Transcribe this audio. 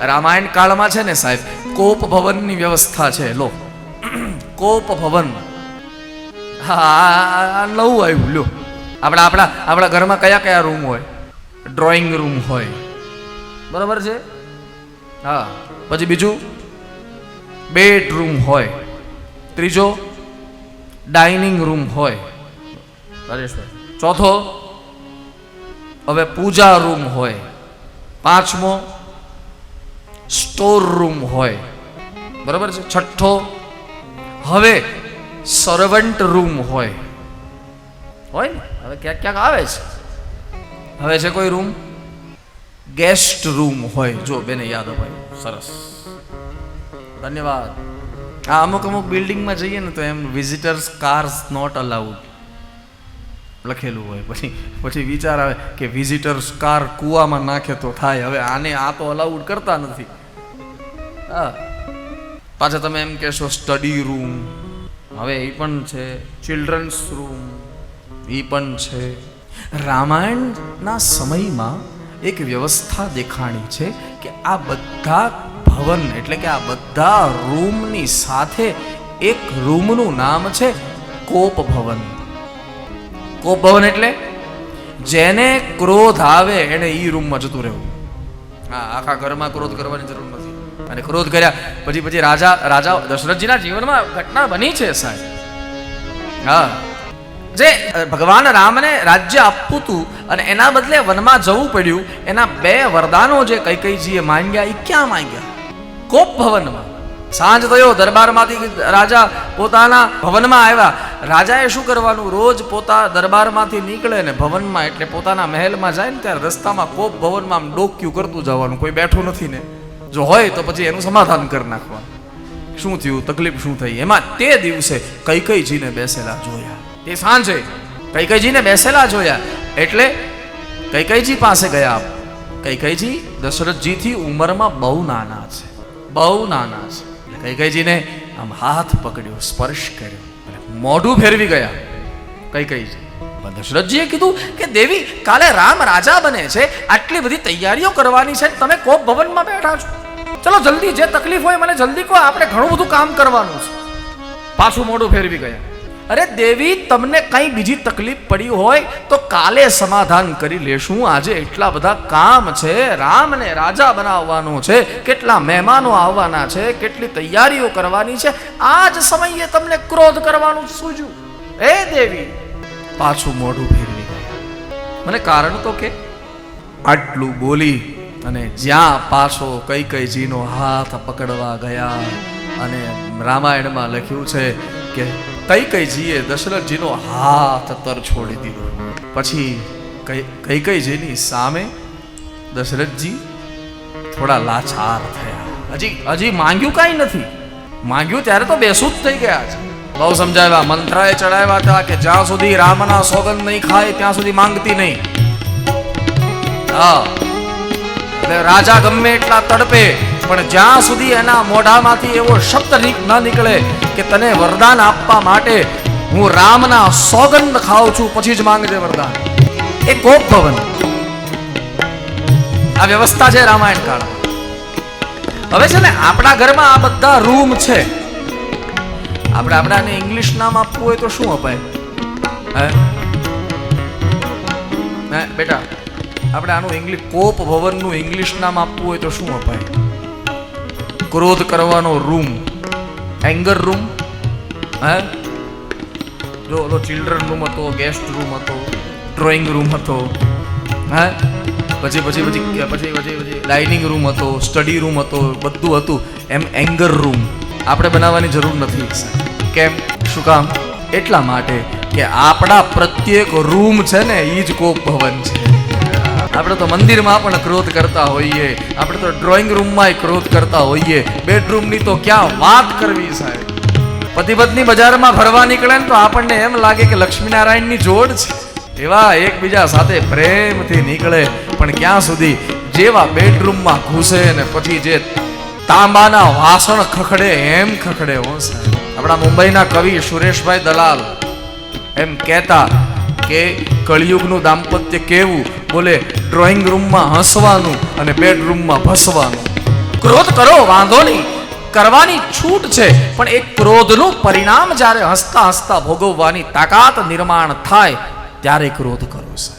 રામાયણ કાળમાં છે ને સાહેબ, કોપ ભવનની વ્યવસ્થા છે, લો. કોપ ભવન. હા નવું આવ્યું, લ્યો. આપણા આપણા આપણા ઘરમાં કયા કયા રૂમ હોય? ડ્રોઈંગ રૂમ હોય. બરાબર છે? હા. પછી બીજું? બેડરૂમ હોય. ત્રીજો? ડાઇનિંગ રૂમ હોય. પરેશભાઈ ચોથો? હવે પૂજા રૂમ હોય. પાંચમો? સ્ટોર રૂમ હોય. બરાબર છે? છઠ્ઠો, હવે સર્વન્ટ રૂમ હોય. હોય ને? હવે ક્યાંક ક્યાંક આવે છે. હવે છે કોઈ રૂમ? ગેસ્ટ રૂમ હોય. જો, બેને યાદ અપાય સરસ. ધન્યવાદ. આ અમુક અમુક બિલ્ડિંગમાં જઈએ ને તો એમ વિઝિટર્સ કાર્સ નોટ અલાઉડ લખેલું હોય. પછી પછી વિચાર આવે કે વિઝિટર્સ કાર કૂવામાં નાખે તો થાય. હવે આને આ તો અલાઉડ કરતા નથી. હા. પાછા તમે એમ કહેશો સ્ટડી રૂમ હવે એ પણ છે. ચિલ્ડ્રન્સ રૂમ એ પણ છે. રામાયણના સમયમાં એક વ્યવસ્થા દેખાણી છે કે આ બધા ભવન, એટલે કે આ બધા રૂમની સાથે એક રૂમનું નામ છે કોપ ભવન. કોપ ભવન એટલે જેને ક્રોધ આવે એને એ રૂમમાં જતું રહેવું. હા, આખા ઘરમાં ક્રોધ કરવાની જરૂર નથી. અને ક્રોધ કર્યા. પછી પછી રાજા રાજા, દશરથજીના જીવનમાં ઘટના બની છે સાહેબ. હા. જે ભગવાન રામને રાજ્ય આપવું હતું અને એના બદલે વનમાં જવું પડ્યું, એના બે વરદાનો જે કૈકઈજીએ માંગ્યા એ ક્યાં માંગ્યા? કોપ ભવનમાં. સાંજ થયો, દરબારમાંથી રાજા પોતાના ભવનમાં આવ્યા. રાજાએ શું કરવાનું? રોજ પોતા દરબારમાંથી નીકળે ને ભવનમાં, એટલે પોતાના મહેલમાં જાય ને ત્યારે રસ્તામાં કોપ ભવનમાં આમ ડોક્યું કરતું જવાનું. કોઈ બેઠું નથી ને. જો હોય તો પછી એનું સમાધાન કરી નાખવાનું. શું થયું? તકલીફ શું થઈ? એમાં તે દિવસે કૈકઈજીને બેસેલા જોયા. તે સાંજે કૈકઈજીને બેસેલા જોયા. એટલે કૈકઈજી પાસે ગયા. કૈકઈજી દશરથજીથી ઉંમરમાં બહુ નાના છે. બહુ નાના છે. કઈ કૈકઈજીને આમ હાથ પકડ્યો, સ્પર્શ કર્યો. મોઢું ફેરવી ગયા. કૈકઈજી પણ દશરથજીએ કીધું કે દેવી કાલે રામ રાજા બને છે આટલી બધી તૈયારીઓ કરવાની છે તમે કોપ ભવનમાં બેઠા છો. ચલો જલ્દી જે તકલીફ હોય મને જલ્દી કહો આપણે ઘણું બધું કામ કરવાનું છે. પાછું મોઢું ફેરવી ગયા. અરે દેવી તમને કંઈ બીજી તકલીફ પડી હોય તો કાલે સમાધાન કરી લેશું. આજે એટલા બધા કામ છે રામને રાજા બનાવવાનો છે કેટલા મહેમાનો આવવાના છે કેટલી તૈયારીઓ કરવાની છે. આ જ સમયે તમને ક્રોધ કરવાનું સૂજ્યું. એ દેવી પાછું મોઢું ફેરવી ગયા મને કારણ તો કે? આટલું બોલી અને જ્યાં પાછો કઈ કઈજીનો હાથ પકડવા ગયા અને રામાયણમાં લખ્યું છે કે કઈ કઈજીએ દશરથજીનો હાથ તર છોડી દીધો. પછી કઈ કઈ કઈજીની સામે દશરથજી થોડા લાચાર થયા. હજી હજી માંગ્યું કાંઈ નથી. માંગ્યું ત્યારે તો બેસું જ થઈ ગયા છે. બહુ સમજાવ્યા. મંત્રએ ચડાવ્યા હતા કે જ્યાં સુધી રામના સોગંદ નહીં ખાય, ત્યાં સુધી માંગતી નહીં. હા. એટલે રાજા ગમે એટલા તડપે, પણ જ્યાં સુધી એના મોઢામાંથી એવો શબ્દ ન નીકળે કે તને વરદાન આપવા માટે હું રામના સોગંદ ખાઉં છું, પછી જ માંગજે વરદાન. એ કોપ ભવન. આ વ્યવસ્થા છે રામાયણ કાળ હવે છે ને, આપણા ઘરમાં આ બધા રૂમ છે. આપણે આપણાને ઇંગ્લિશ નામ આપવું હોય તો શું અપાય? હે? હે, બેટા, આપણે આનું ઇંગ્લિશ કોપ ભવનનું ઇંગ્લિશ નામ આપવું હોય તો શું અપાય? ક્રોધ કરવાનો રૂમ. એંગર રૂમ હે? જો ઓલો ચિલ્ડ્રન રૂમ હતો ગેસ્ટ રૂમ હતો ડ્રોઈંગ રૂમ હતો, હે? પછી પછી પછી પછી પછી પછી ડાઇનિંગ રૂમ હતો સ્ટડી રૂમ હતો, બધું હતું. એમ એંગર રૂમ આપણે બનાવવાની જરૂર નથી કેમ? શું કામ? એટલા માટે કે આપણા પ્રત્યેક રૂમ છે ને એ જ કોપ ભવન છે. આપણે તો મંદિરમાં પણ ક્રોધ કરતા હોઈએ. આપણે તો ડ્રોઈંગ રૂમમાં ક્રોધ કરતા હોઈએ. બેડરૂમની તો ક્યાં વાત કરવી, સાહેબ? પતિ પત્ની બજારમાં ફરવા નીકળે ને તો આપણને એમ લાગે કે લક્ષ્મીનારાયણની જોડ છે. એવા એકબીજા સાથે પ્રેમથી નીકળે. પણ ક્યાં સુધી? જેવા બેડરૂમમાં ઘૂસે ને પછી જે તાંબાના વાસણ ખખડે, એમ ખખડે હો સાહેબ. આપણા મુંબઈના કવિ સુરેશભાઈ દલાલ એમ કહેતા કે કળિયુગનું દાંપત્ય કેવું? બોલે ડ્રોઈંગ રૂમમાં હસવાનું અને બેડરૂમમાં ભસવાનું. ક્રોધ કરો, વાંધો નહીં. કરવાની છૂટ છે, પણ એ ક્રોધનું પરિણામ જ્યારે હસતા હસતા ભોગવવાની તાકાત નિર્માણ થાય, ત્યારે ક્રોધ કરો સાહેબ.